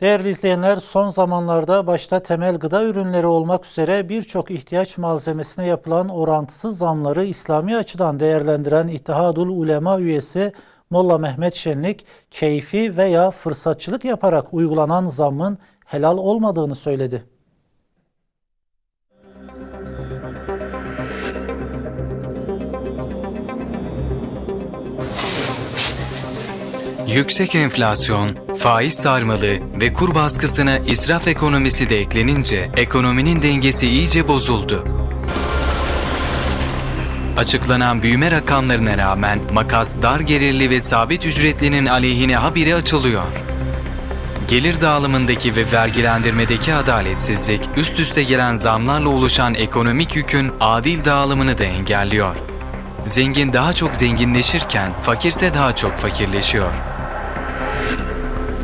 Değerli izleyenler son zamanlarda başta temel gıda ürünleri olmak üzere birçok ihtiyaç malzemesine yapılan orantısız zamları İslami açıdan değerlendiren İttihadul Ulema üyesi Molla Mehmet Şenlik, keyfi veya fırsatçılık yaparak uygulanan zammın helal olmadığını söyledi. Yüksek enflasyon, faiz sarmalı ve kur baskısına israf ekonomisi de eklenince ekonominin dengesi iyice bozuldu. Açıklanan büyüme rakamlarına rağmen makas dar gelirli ve sabit ücretlinin aleyhine habire açılıyor. Gelir dağılımındaki ve vergilendirmedeki adaletsizlik, üst üste gelen zamlarla oluşan ekonomik yükün adil dağılımını da engelliyor. Zengin daha çok zenginleşirken fakirse daha çok fakirleşiyor.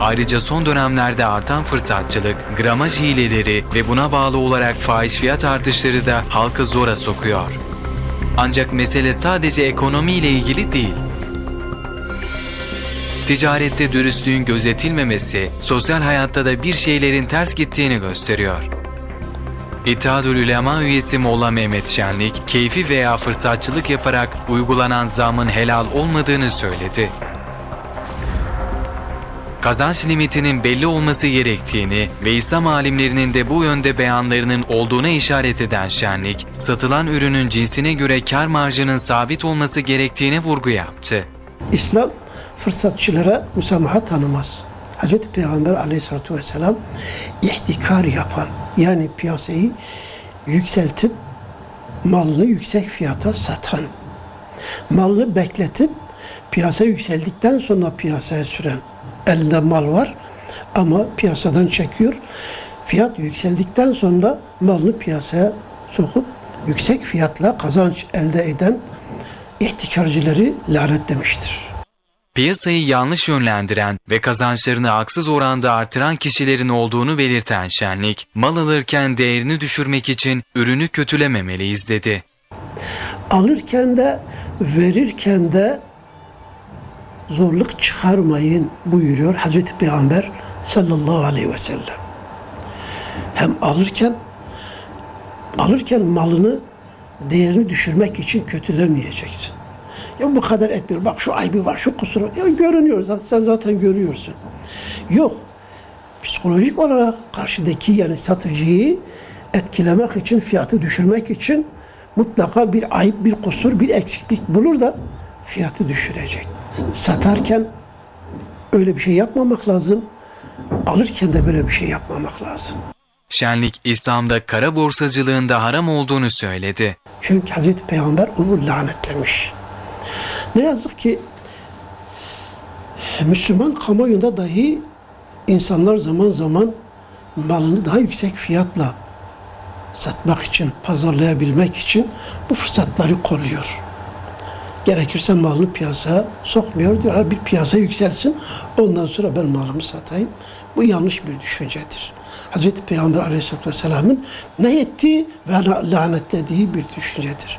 Ayrıca son dönemlerde artan fırsatçılık, gramaj hileleri ve buna bağlı olarak fahiş fiyat artışları da halkı zora sokuyor. Ancak mesele sadece ekonomiyle ilgili değil. Ticarette dürüstlüğün gözetilmemesi, sosyal hayatta da bir şeylerin ters gittiğini gösteriyor. İttihadül Ulema üyesi Molla Mehmet Şenlik, keyfi veya fırsatçılık yaparak uygulanan zamın helal olmadığını söyledi. Kazanç limitinin belli olması gerektiğini ve İslam alimlerinin de bu yönde beyanlarının olduğuna işaret eden Şenlik, satılan ürünün cinsine göre kar marjının sabit olması gerektiğine vurgu yaptı. İslam fırsatçılara musamaha tanımaz. Hazreti Peygamber aleyhissalatu vesselam ihtikar yapan yani piyasayı yükseltip malını yüksek fiyata satan, malını bekletip piyasa yükseldikten sonra piyasaya süren elinde mal var ama piyasadan çekiyor. Fiyat yükseldikten sonra malını piyasaya sokup yüksek fiyatla kazanç elde eden ihtikarcıları lanetlemiştir. Piyasayı yanlış yönlendiren ve kazançlarını haksız oranda artıran kişilerin olduğunu belirten Şenlik, mal alırken değerini düşürmek için ürünü kötülememeliyiz dedi. alırken de verirken de zorluk çıkarmayın buyuruyor Hazreti Peygamber sallallahu aleyhi ve sellem. Hem alırken alırken malını değerini düşürmek için kötülemeyeceksin. Ya bu kadar etmiyor. Bak şu ayıbı var, şu kusuru. Ya görünüyor zaten, sen zaten görüyorsun. Yok. Psikolojik olarak karşıdaki yani satıcıyı etkilemek için, fiyatı düşürmek için mutlaka bir ayıp, bir kusur, bir eksiklik bulur da fiyatı düşürecek. Satarken öyle bir şey yapmamak lazım. Alırken de böyle bir şey yapmamak lazım. Şenlik, İslam'da kara borsacılığın da haram olduğunu söyledi. Çünkü Hazreti Peygamber onu lanetlemiş. Ne yazık ki Müslüman kamuoyunda dahi insanlar zaman zaman malını daha yüksek fiyatla satmak için, pazarlayabilmek için bu fırsatları kolluyor. Gerekirse malını piyasaya sokmuyor diyor. "Ha, Bir piyasa yükselsin ondan sonra ben malımı satayım. Bu yanlış bir düşüncedir. Hazreti Peygamber Aleyhisselatü Vesselam'ın ne ettiği ve lanetlediği bir düşüncedir.